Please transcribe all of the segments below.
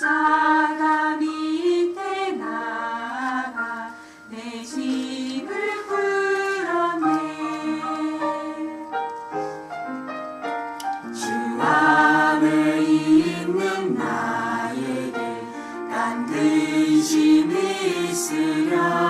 십자가 밑에 나가 내 짐을 풀었네 주함을 있는 나에게 난 근심이 있으려.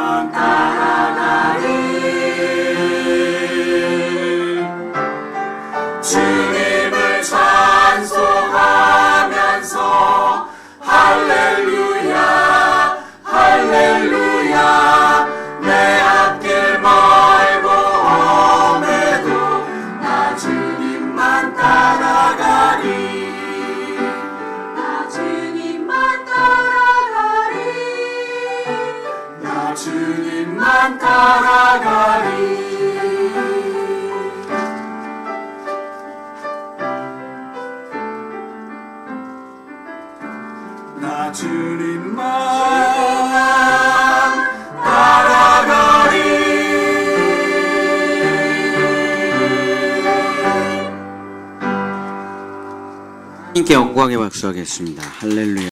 montaña. 난 따라가리 나 주님만 따라가리 하께 영광의 박수하겠습니다. 할렐루야.